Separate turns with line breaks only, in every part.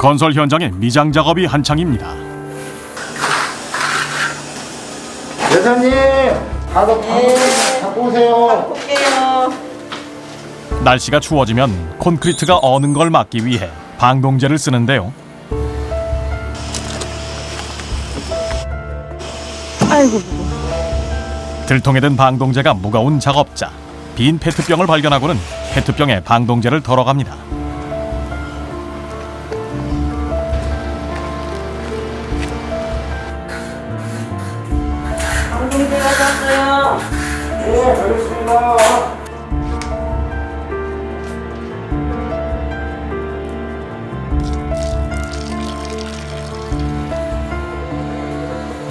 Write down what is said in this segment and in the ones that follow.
건설 현장에 미장 작업이 한창입니다.
여사님 가서 갖고 오세요
볼게요.
날씨가 추워지면 콘크리트가 어는 걸 막기 위해 방동제를 쓰는데요.
아이고,
들통에 든 방동제가 무거운 작업자. 빈 페트병을 발견하고는 페트병에 방동제를 덜어갑니다.
네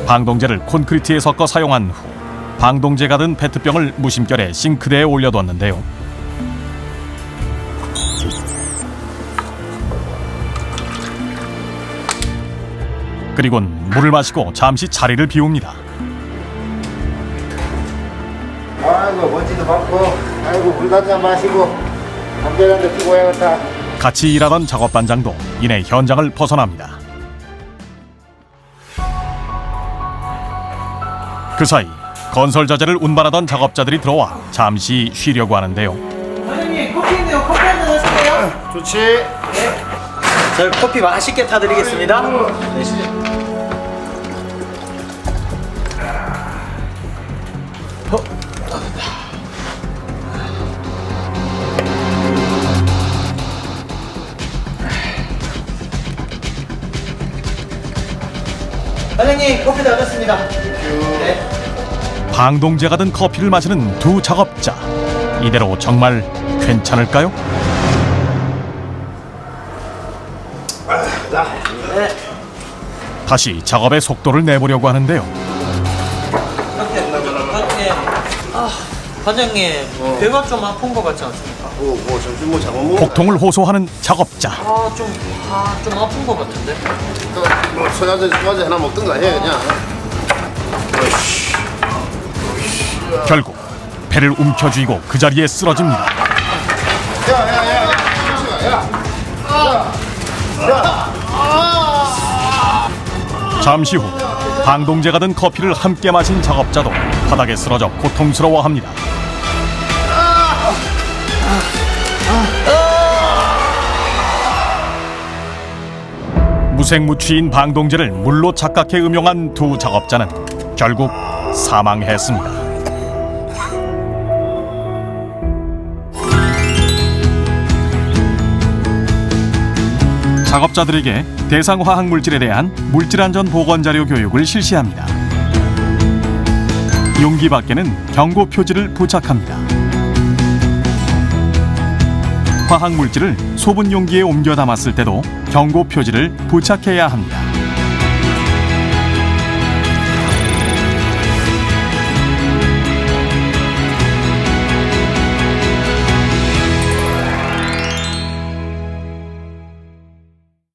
방동제를 콘크리트에 섞어 사용한 후 방동제가 든 페트병을 무심결에 싱크대에 올려뒀는데요. 그리곤 물을 마시고 잠시 자리를 비웁니다.
아이고 먼지도 많고 아이고 물 한잔 마시고 담배 한대 피고 와야겠다
같이 일하던 작업반장도 이내 현장을 벗어납니다. 그 사이 건설 자재를 운반하던 작업자들이 들어와 잠시 쉬려고 하는데요.
사장님 커피 있네요. 커피 한 잔 하실래요?
좋지
저 커피 맛있게 타드리겠습니다. 사장님 커피 다 됐습니다. 네.
방동제가 든 커피를 마시는 두 작업자. 이대로 정말 괜찮을까요?
네.
다시 작업의 속도를 내보려고 하는데요.
반장님, 아, 반장님 배가 좀 아픈 것 같지 않습니까?
뭐, 뭐 점심 뭐 잡아 먹어
복통을 호소하는 작업자.
아, 좀, 아, 좀 아픈 것 같은데.
뭐 소화제 소화제 하나 먹든가 해 그냥
결국 배를 움켜쥐고 그 자리에 쓰러집니다.
야 야야
잠시 후 방동제가 든 커피를 함께 마신 작업자도 바닥에 쓰러져 고통스러워합니다. 무색무취인 방동제를 물로 착각해 음용한 두 작업자는 결국 사망했습니다. 작업자들에게 대상 화학 물질에 대한 물질 안전 보건 자료 교육을 실시합니다. 용기 밖에는 경고 표지를 부착합니다. 화학 물질을 소분 용기에 옮겨 담았을 때도 경고 표지를 부착해야 합니다.